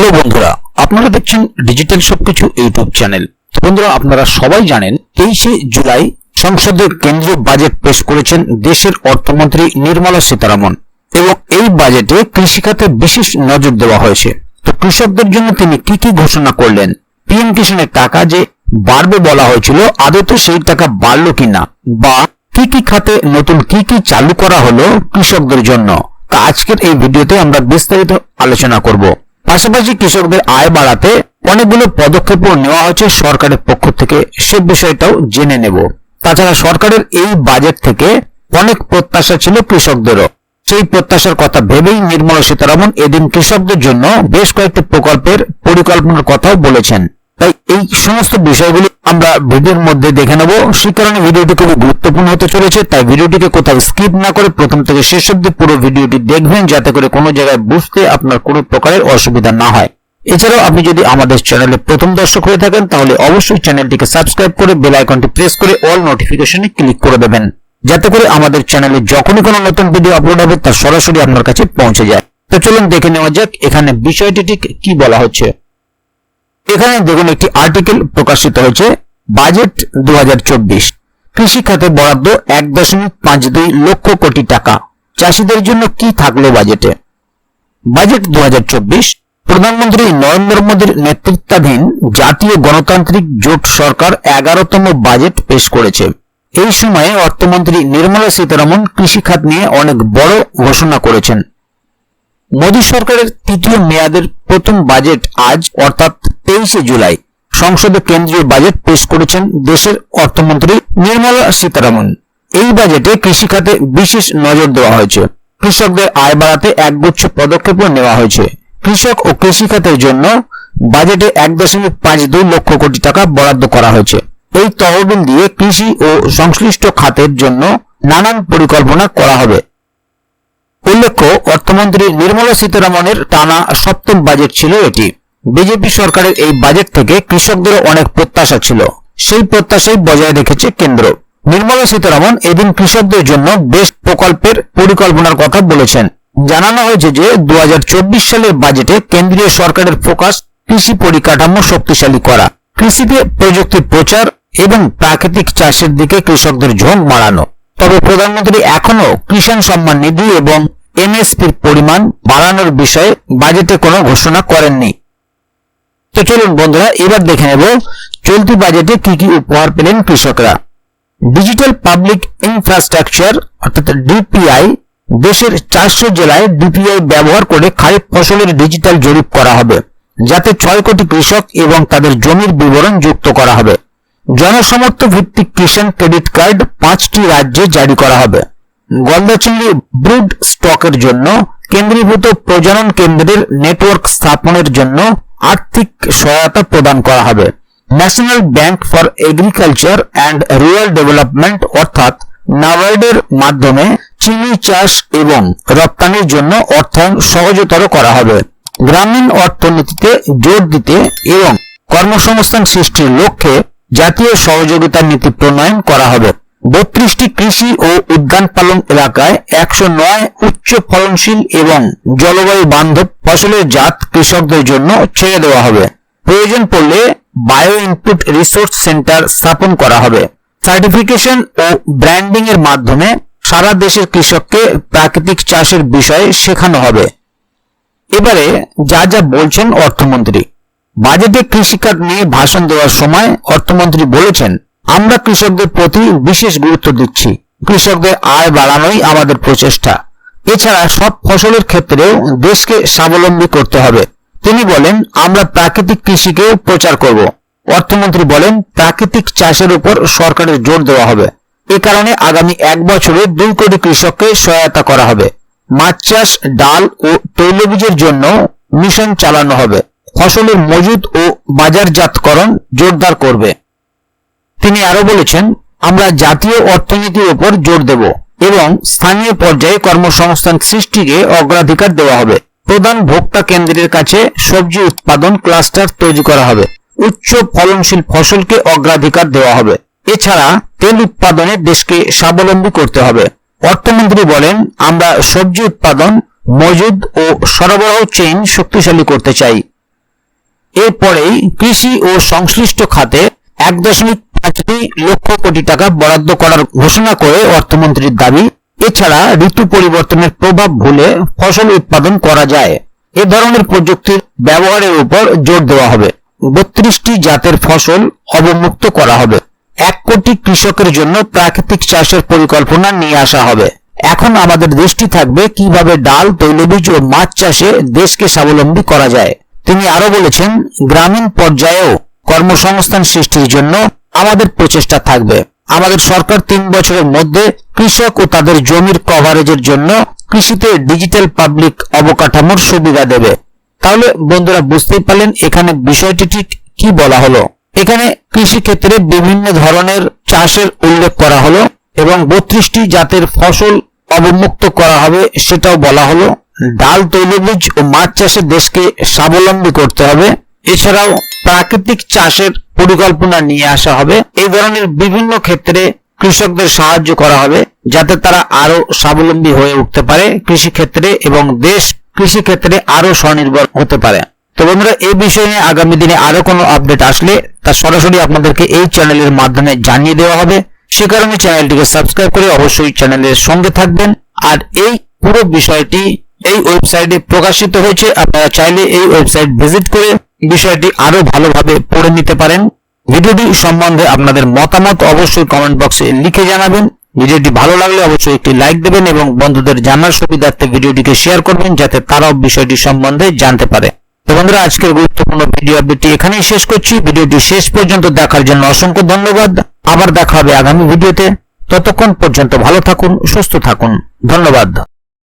Hello বন্ধুরা, আপনারা দেখছেন ডিজিটাল সবকিছু ইউটিউব চ্যানেল। বন্ধুরা, আপনারা সবাই জানেন, তেইশে জুলাই সংসদে কেন্দ্রীয় বাজেট পেশ করেছেন দেশের অর্থমন্ত্রী নির্মলা সীতারামন এবং এই বাজেটে কৃষিখাতে বিশেষ নজর দেওয়া হয়েছে। তো কৃষকদের জন্য তিনি কি কি ঘোষণা করলেন? পিএম কিষানের টাকা যে বাড়বে বলা হয়েছিল আদতে সেই টাকা বাড়লো কিনা? বা কি কি খাতে নতুন কি কি চালু করা হলো কৃষকদের জন্য? আজকের এই ভিডিওতে আমরা বিস্তারিত আলোচনা করব। পাশাপাশি কৃষকদের আয় বাড়াতে অনেকগুলো পদক্ষেপও নেওয়া হয়েছে সরকারের পক্ষ থেকে। সে বিষয়টাও জেনে নেব। তাছাড়া সরকারের এই বাজেট থেকে অনেক প্রত্যাশা ছিল কৃষকদেরও। সেই প্রত্যাশার কথা ভেবেই নির্মলা সীতারামন এদিন কৃষকদের জন্য বেশ কয়েকটি প্রকল্পের পরিকল্পনার কথাও বলেছেন। তাই এই সমস্ত বিষয়গুলি আমরা ভিডিওর মধ্যে দেখে নেব। সেই কারণে ভিডিওটি খুবই গুরুত্বপূর্ণ হতে চলেছে, তাই ভিডিওটিকে কোথাও স্কিপ না করে প্রথম থেকে শেষ অব্দি পুরো ভিডিওটি দেখবেন, যাতে করে কোনো জায়গায় বুঝতে আপনার কোনো প্রকারের অসুবিধা না হয়। এছাড়াও আপনি যদি আমাদের চ্যানেলে প্রথম দর্শক হয়ে থাকেন, তাহলে অবশ্যই চ্যানেলটিকে সাবস্ক্রাইব করে বেল আইকনটি প্রেস করে অল নোটিফিকেশনে ক্লিক করে দেবেন, যাতে করে আমাদের চ্যানেলে যখনই কোনো নতুন ভিডিও আপলোড হবে, তা সরাসরি আপনার কাছে পৌঁছে যায়। তো চলুন দেখে নেওয়া যাক, এখানে বিষয়টি ঠিক কি বলা হচ্ছে। এখানে দেখুন একটি আর্টিকেল প্রকাশিত হয়েছে বাজেট দু কৃষি খাতে বরাদ্দ এক দশমিক পাঁচ দুই লক্ষ কোটি টাকা। চাষিদের জন্য কি থাকল বাজেটে বাজেট দু প্রধানমন্ত্রী নরেন্দ্র মোদীর নেতৃত্বাধীন জাতীয় গণতান্ত্রিক জোট সরকার এগারোতম বাজেট পেশ করেছে। এই সময়ে অর্থমন্ত্রী নির্মলা সীতারামন কৃষি খাত নিয়ে অনেক বড় ঘোষণা করেছেন। মোদী সরকারের তৃতীয় মেয়াদের প্রথম বাজেট আজ, অর্থাৎ তেইশে জুলাই সংসদে কেন্দ্রীয় বাজেট পেশ করেছেন দেশের অর্থমন্ত্রী নির্মলা সীতারামন। এই বাজেটে কৃষি খাতে বিশেষ নজর দেওয়া হয়েছে। কৃষকদের আয় বাড়াতে একগুচ্ছ পদক্ষেপও নেওয়া হয়েছে। কৃষক ও কৃষি খাতের জন্য বাজেটে এক দশমিক পাঁচ দুই লক্ষ কোটি টাকা বরাদ্দ করা হয়েছে। এই তহবিল দিয়ে কৃষি ও সংশ্লিষ্ট খাতের জন্য নানান পরিকল্পনা করা হবে। উল্লেখ্য, অর্থমন্ত্রী নির্মলা সীতারামনের টানা সপ্তম বাজেট ছিল এটি। বিজেপি সরকারের এই বাজেট থেকে কৃষকদের অনেক প্রত্যাশা ছিল। সেই প্রত্যাশাই বজায় রেখেছে কেন্দ্র। নির্মলা সীতারামন এদিন কৃষকদের জন্য বেশ প্রকল্পের পরিকল্পনার কথা বলেছেন। জানানো হয়েছে যে দু হাজার চব্বিশ সালের বাজেটে কেন্দ্রীয় সরকারের ফোকাস কৃষি পরিকাঠামো শক্তিশালী করা, কৃষিতে প্রযুক্তির প্রচার এবং প্রাকৃতিক চাষের দিকে কৃষকদের ঝোঁক বাড়ানো। তবে প্রধানমন্ত্রী এখনও কিষাণ সম্মান নিধি এবং এমএসপির পরিমাণ বাড়ানোর বিষয়ে বাজেটে কোনো ঘোষণা করেননি। তো চলুন বন্ধুরা, এবার দেখে নেব চলতি বাজেটে কি কি উপহার পেলেন কৃষকরা। ডিজিটাল পাবলিক ইনফ্রাস্ট্রাকচার অর্থাৎ ডিপিআই দেশের চারশো জেলায় ডিপিআই ব্যবহার করে খারিফ ফসলের ডিজিটাল জরিপ করা হবে, যাতে ছয় কোটি কৃষক এবং তাদের জমির বিবরণ যুক্ত করা হবে। জনসমর্থ ভিত্তিক কিষাণ ক্রেডিট কার্ড পাঁচটি রাজ্যে জারি করা হবে। গলদাচিংড়ি ব্রুড স্টকের জন্য, কেন্দ্রীভূত প্রজনন কেন্দ্রের নেটওয়ার্ক স্থাপনের জন্য আর্থিক সহায়তা প্রদান করা হবে। National Bank for Agriculture and Rural Development অর্থাৎ নাবার্ডের মাধ্যমে চিনি চাষ এবং রপ্তানির জন্য অর্থায়ন সহজতর করা হবে। গ্রামীণ অর্থনীতিতে জোর দিতে এবং কর্মসংস্থান সৃষ্টির লক্ষ্যে জাতীয় সহযোগিতা নীতি প্রণয়ন করা হবে। বত্রিশটি কৃষি ও উদ্যান পালন এলাকায় একশো নয় উচ্চ ফলনশীল এবং জলবায়ু বান্ধব ফসলের জাত কৃষকদের জন্য ছেড়ে দেওয়া হবে। প্রয়োজন পড়লে বায়ো ইনপুট রিসোর্স সেন্টার স্থাপন করা হবে। সার্টিফিকেশন ও ব্র্যান্ডিং এর মাধ্যমে সারা দেশের কৃষককে প্রাকৃতিক চাষের বিষয়ে শেখানো হবে। এবারে যা যা বলছেন অর্থমন্ত্রী। বাজেটে কৃষিকাজ নিয়ে ভাষণ দেওয়ার সময় অর্থমন্ত্রী বলেছেন আমরা কৃষকদের প্রতি বিশেষ গুরুত্ব দিচ্ছি। কৃষকদের আয় বাড়ানোই আমাদের প্রচেষ্টা। এছাড়া সব ফসলের ক্ষেত্রেও দেশকে স্বাবলম্বী করতে হবে। তিনি বলেন, আমরা প্রাকৃতিক কৃষিকেও প্রচার করব। অর্থমন্ত্রী বলেন, প্রাকৃতিক চাষের উপর সরকারের জোর দেওয়া হবে। এ কারণে আগামী এক বছরে দুই কোটি কৃষককে সহায়তা করা হবে। মাছ চাষ, ডাল ও তৈলবীজের জন্য মিশন চালানো হবে। ফসলের মজুদ ও বাজারজাতকরণ জোরদার করবে। তিনি আরও বলেছেন, আমরা জাতীয় অর্থনীতির উপর জোর দেব এবং স্থানীয় পর্যায়ে কর্মসংস্থান সৃষ্টিকে অগ্রাধিকার দেওয়া হবে। প্রধান ভোক্তা কেন্দ্রের কাছে সবজি উৎপাদন ক্লাস্টার তৈরি করা হবে। উচ্চ ফলনশীল ফসলকে অগ্রাধিকার দেওয়া হবে। এছাড়া তেল উৎপাদনে দেশকে স্বাবলম্বী করতে হবে। অর্থমন্ত্রী বলেন, আমরা সবজি উৎপাদন, মজুদ ও সরবরাহ চেইন শক্তিশালী করতে চাই। এরপরেই কৃষি ও সংশ্লিষ্ট খাতে এক দশমিক পাঁচ দুই লক্ষ কোটি টাকা বরাদ্দ করার ঘোষণা করে অর্থমন্ত্রীর দাবি। এছাড়া ঋতু পরিবর্তনের প্রভাব ভুলে ফসল উৎপাদন করা যায়। এ ধরনের প্রযুক্তির ব্যবহারের উপর জোর দেওয়া হবে। বত্রিশটি জাতের ফসল অবমুক্ত করা হবে। এক কোটি কৃষকের জন্য প্রাকৃতিক চাষের পরিকল্পনা নিয়ে আসা হবে। এখন আমাদের দৃষ্টি থাকবে কীভাবে ডাল, তৈলবীজ ও মাছ চাষে দেশকে স্বাবলম্বী করা যায়। তিনি আরও বলেছেন, গ্রামীণ পর্যায়েও কর্মসংস্থান সৃষ্টির জন্য আমাদের প্রচেষ্টা থাকবে। আমাদের সরকার তিন বছরের মধ্যে কৃষক ও তাদের জমির কভারেজের জন্য কৃষিতে ডিজিটাল পাবলিক অবকাঠামোর সুবিধা দেবে। তাহলে বন্ধুরা বুঝতেই পারলেন এখানে বিষয়টি ঠিক কি বলা হলো। এখানে কৃষি ক্ষেত্রে বিভিন্ন ধরনের চাষের উল্লেখ করা হলো এবং বত্রিশটি জাতের ফসল অবমুক্ত করা হবে সেটাও বলা হলো। ডাল তৈলবীজ ও মাছ চাষে দেশকে স্বাবলম্বী করতে হবে। এছাড়াও প্রাকৃতিক চাষের পরিকল্পনা নিয়ে আসা হবে। এই ধরনের বিভিন্ন ক্ষেত্রে কৃষকদের সাহায্য করা হবে, যাতে তারা আরও স্বাবলম্বী হয়ে উঠতে পারে কৃষি ক্ষেত্রে এবং দেশ কৃষি ক্ষেত্রে আরও স্বনির্ভর হতে পারে। তো বন্ধুরা এই বিষয়ে নিয়ে আগামী দিনে আরও কোনো আপডেট আসলে তা সরাসরি আপনাদেরকে এই চ্যানেলের মাধ্যমে জানিয়ে দেওয়া হবে। সে কারণে চ্যানেলটিকে সাবস্ক্রাইব করে অবশ্যই চ্যানেলের সঙ্গে থাকবেন। আর এই পুরো বিষয়টি এই ওয়েবসাইটে প্রকাশিত হয়েছে, আপনারা চাইলে এই ওয়েবসাইট ভিজিট করে বিষয়টি আরও ভালোভাবে পড়ে নিতে পারেন। ভিডিওটি সম্বন্ধে আপনাদের মতামত অবশ্যই কমেন্ট বক্সে লিখে জানাবেন। ভিডিওটি ভালো লাগলে অবশ্যই একটি লাইক দেবেন এবং বন্ধুদের জানার সুবিধার্থে ভিডিওটিকে শেয়ার করবেন যাতে তারাও বিষয়টি সম্বন্ধে জানতে পারে। তো বন্ধুরা, আজকের গুরুত্বপূর্ণ ভিডিও আপডেটটি এখানেই শেষ করছি। ভিডিওটি শেষ পর্যন্ত দেখার জন্য অসংখ্য ধন্যবাদ। আবার দেখা হবে আগামী ভিডিওতে ততক্ষণ পর্যন্ত ভালো থাকুন, সুস্থ থাকুন। ধন্যবাদ।